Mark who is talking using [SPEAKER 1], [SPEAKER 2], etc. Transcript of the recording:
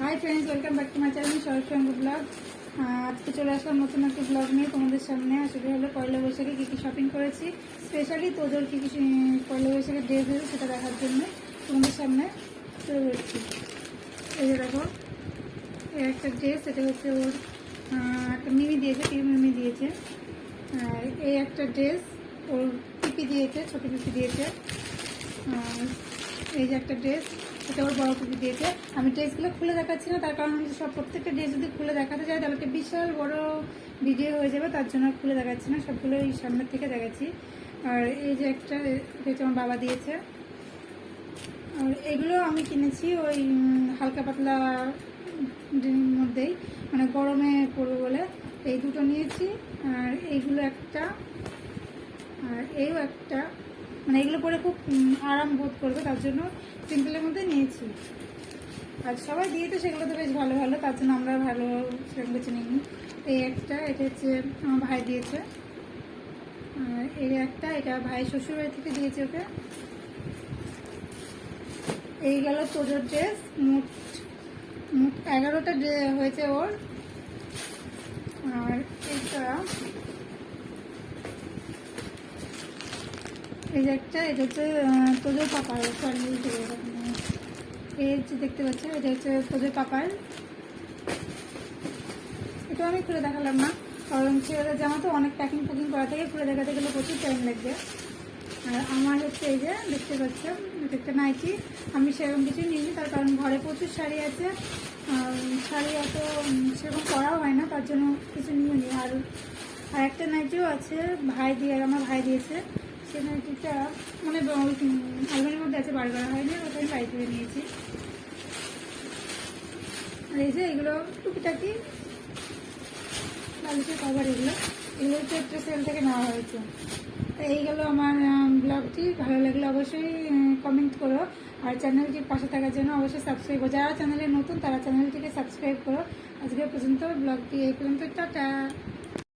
[SPEAKER 1] Hi friends welcome back to my channel Sharat সঙ্গ blog আজকে চলে আসলাম নতুন একটি ব্লগ নিয়ে তোমাদের সামনে। আসলে হলো পয়লা বৈশাখে কী কী শপিং করেছি স্পেশালি তোদের কী কী পয়লা বৈশাখে ড্রেস হয়েছে সেটা দেখার জন্য তোমাদের সামনে চলে যাচ্ছি এই যে দেখো একটা ড্রেস এটা হচ্ছে ওর একটা মিমি দিয়েছে টিম মিমি দিয়েছে। এই একটা ড্রেস ওর পিপি দিয়েছে, ছোটো পিপি দিয়েছে। এই যে একটা ড্রেস এটা ওর বড় পিপি দিয়েছে। আমি ড্রেসগুলো খুলে দেখাচ্ছি না, তার কারণ আমি সব প্রত্যেকটা ড্রেস যদি খুলে দেখাতে যাই, তাহলে একটা বিশাল বড় ভিডিও হয়ে যাবে, তার জন্য খুলে দেখাচ্ছি না সবগুলো এই সামনের থেকে দেখাচ্ছি। আর এই যে একটা হচ্ছে আমার বাবা দিয়েছে। আর এগুলো আমি কিনেছি ওই হালকা পাতলা মধ্যেই মানে গরমে পড়বে বলে। এই দুটো নিয়েছি, আর এইগুলো একটা, আর এইও একটা। মানে এগুলো পরে খুব আরাম বোধ করবে, তার জন্য সিম্পলের মধ্যে নিয়েছি। আর সবাই দিয়েছে, সেগুলো তো বেশ ভালো ভালো, তার জন্য আমরা ভালো সেরকম বেছে নিইনি। এই একটা, এটা হচ্ছে আমার ভাই দিয়েছে। এই একটা, এটা ভাই শ্বশুরবাড়ি থেকে দিয়েছে ওকে। এই গেল তোজোর ড্রেস মোট মোট এগারোটা হয়েছে ওর আর এটা এই যে একটা এটা হচ্ছে তোজোর পাপার এই হচ্ছে দেখতে পাচ্ছেন, এটা হচ্ছে তোজোর পাপার। এটা আমি খুলে দেখালাম না, কারণ ছেলেদের জামা তো অনেক প্যাকিং প্যাকিং করা থেকে, খুলে দেখাতে গেলে প্রচুর টাইম লাগবে। আর আমার হচ্ছে এই যে, দেখতে পাচ্ছেন এটা একটা নাইটি আমি সেরকম কিছু নিইনি, তার কারণ ঘরে প্রচুর শাড়ি আছে। শাড়ি অত সেরকম পরাও হয় না, তার জন্য কিছু নিয়ে নিই আর আর একটা নাইটিও আছে, ভাই দিয়ে, আমার ভাই দিয়েছে। নাইটিটা মানে আলমারির মধ্যে আছে, বার করা হয়নি ওটা আমি বাড়ি থেকে নিয়েছি আর এই যে এগুলো টুকিটাকি বালিশের কভার এগুলো এগুলো হচ্ছে একটা সেল থেকে নেওয়া হয়েছে। তো এই গেলো আমার ব্লগটি ভালো লাগলে অবশ্যই কমেন্ট করো। আর চ্যানেলটির পাশে থাকার জন্য অবশ্যই সাবস্ক্রাইব করো। যারা চ্যানেলে নতুন, তারা চ্যানেলটিকে সাবস্ক্রাইব করো। আজকে পর্যন্ত ব্লগটি এই পর্যন্ত, টাটা।